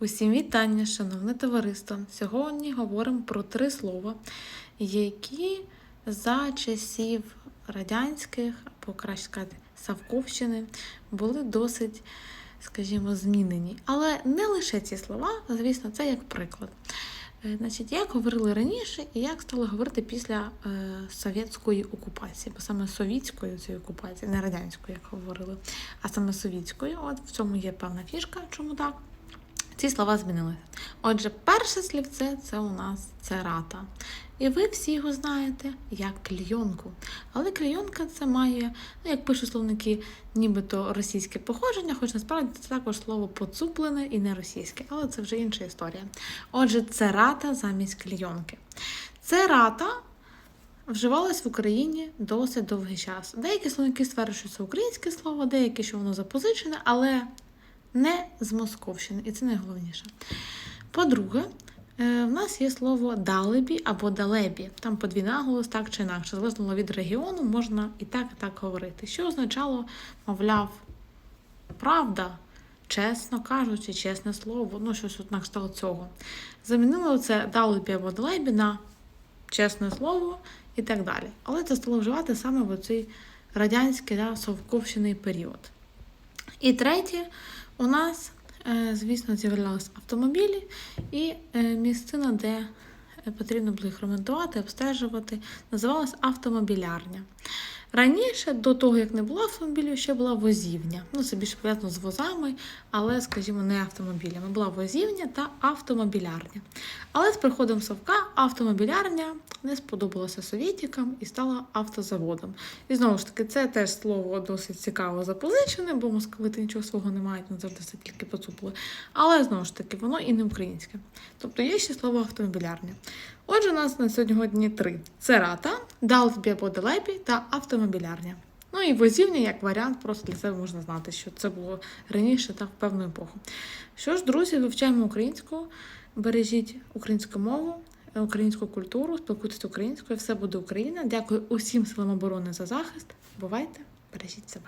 Усім вітання, шановне товариство. Сьогодні говоримо про три слова, які за часів радянських, або краще сказати, Савковщини, були досить, скажімо, змінені. Але не лише ці слова, звісно, це як приклад. Е, Значить, як говорили раніше, і як стали говорити після е, совєтської окупації, бо саме совітської цієї окупації, не радянської, як говорили, а саме совітської. От в цьому є певна фішка, чому так. Ці слова змінилися. Отже, перше слівце це у нас церата. І ви всі його знаєте як клійонку. Але клійонка це має, ну як пишуть словники, нібито російське походження, хоч насправді це також слово поцуплене і не російське, але це вже інша історія. Отже, церата замість клійонки. Церата вживалась в Україні досить довгий час. Деякі словники стверджують, що це українське слово, деякі, що воно запозичене, але не з Московщини, і це найголовніше. По-друге, е, в нас є слово далебі або далебі. Там подвійний наголос, так чи інакше. Залежно від регіону, можна і так, і так говорити. Що означало, мовляв, правда, чесно кажучи, чесне слово, ну щось на кшталт цього. Замінило це далебі або далебі на чесне слово і так далі. Але це стало вживати саме в цей радянський да, совковщиний період. І третє, у нас, е, звісно, з'являлися автомобілі і е, місцина, де е, потрібно було їх ремонтувати, обстежувати, називалась автомобілярня. Раніше, до того, як не було автомобілів, ще була возівня. Ну, це більше пов'язано з возами, але, скажімо, не автомобілями. Була возівня та автомобілярня. Але з приходом Совка автомобілярня не сподобалася совєтікам і стала автозаводом. І знову ж таки, це теж слово досить цікаво запозичене, бо московити нічого свого не мають, вони завжди все тільки поцупили. Але знову ж таки, воно і не українське. Тобто є ще слово автомобілярня. Отже, у нас на сьогодні три: це рата, делебі та автомобілярня. Ну і возівня як варіант, просто для себе можна знати, що це було раніше та в певну епоху. Що ж, друзі, вивчаємо українську, бережіть українську мову, українську культуру, спілкуйтесь українською, все буде Україна. Дякую усім силам оборони за захист. Бувайте, бережіть себе.